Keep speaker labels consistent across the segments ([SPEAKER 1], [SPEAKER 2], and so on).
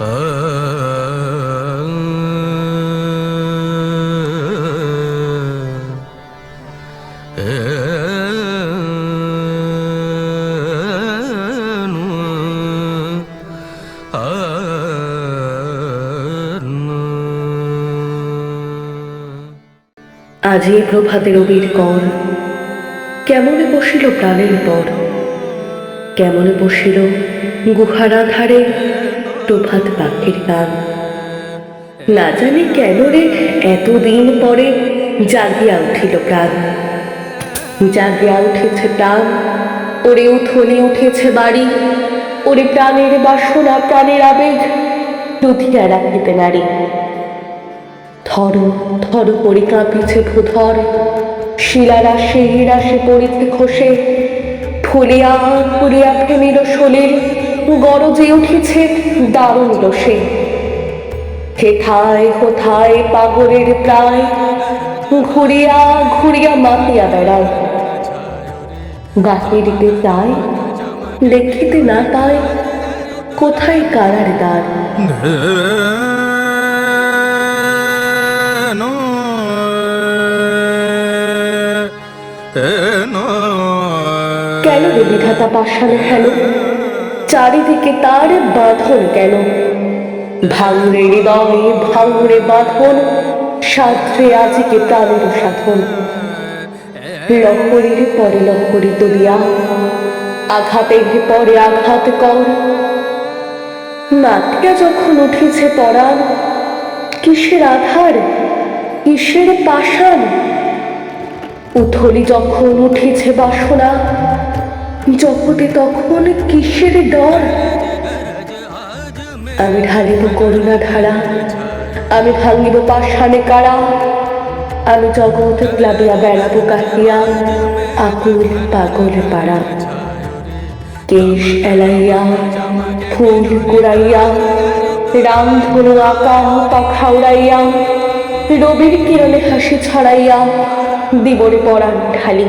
[SPEAKER 1] আজি প্রভাতে রবির কর। কেমনে বসিল প্রাণের পর? কেমনে বসিল গুহারা ধারে প্রভাত পাখির গান না জানি কেন রে, এতদিন পরে জাগিয়া উঠিল প্রাণ। জাগিয়া উঠেছে প্রাণ, ওরে উথলি উঠেছে বাড়ি, ওরে প্রাণের বাসনা, প্রাণের আবেগ রুধিয়া রাখিতে নারী। থর থর পরি কাঁপিছে ভূধর শিলারাশে হিরাশে পড়িতে খসে, ফুলিয়া ফুলিয়া ফেমিল শোলের গরজে উঠেছে দারুণ রসে। হেথায় হোথায় পাগলের প্রায় ঘুরিয়া ঘুরিয়া মাতিয়া বেড়ায়। গাহিরিতে চায় দেখিতে না তাই কোথায় কারার দ্বার। কেন বিধাতা পাষাণে হেন চারিদিকে তার বাঁধন কেন? ভাঙরে হৃদয়ে ভাঙরে বাঁধন সাধ্রে আজিকে প্রাণের সাধন। লহরীর পরে লহরী তুলিয়া, আঘাতের পরে আঘাত কর। মাটিয়া যখন উঠেছে পরাণ, কিসের আধার, কিসের পাষাণ? উথলি যখন উঠেছে বাসনা জগতে তখন কিসের ডর? আমি ঢালিব করুণা ধারা, আমি ভাঙিব পাষাণে কারা? আমি জগৎ প্লাবিয়া বেড়াবো কাহিয়া আকুল পাগল পাড়া। কেশ এলাইয়া, ফুল কুড়াইয়া রাম ধনু আঁকা পাখাউড়াইয়া রবির কিরণে হাসি ছড়াইয়া দিবরে পরাণ ঢালি।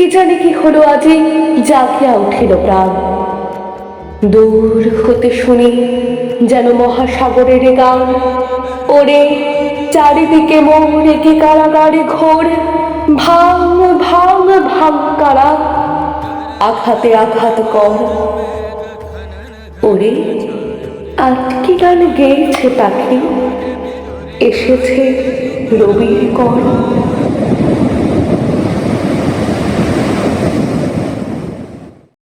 [SPEAKER 1] কি জানি কি হলো আজি, জাগিয়া উঠিল প্রাণ। দূর হতে শুনি যেন মহাসাগরের গান। ওরে, চারিদিকে মোহরে কি কারাগারে ঘোর? ভাঙ ভাঙ ভাঙ কারা। আঘাতে আঘাত কর। ওরে আটকি গান গেয়েছে পাখি? এসেছে রবির কর।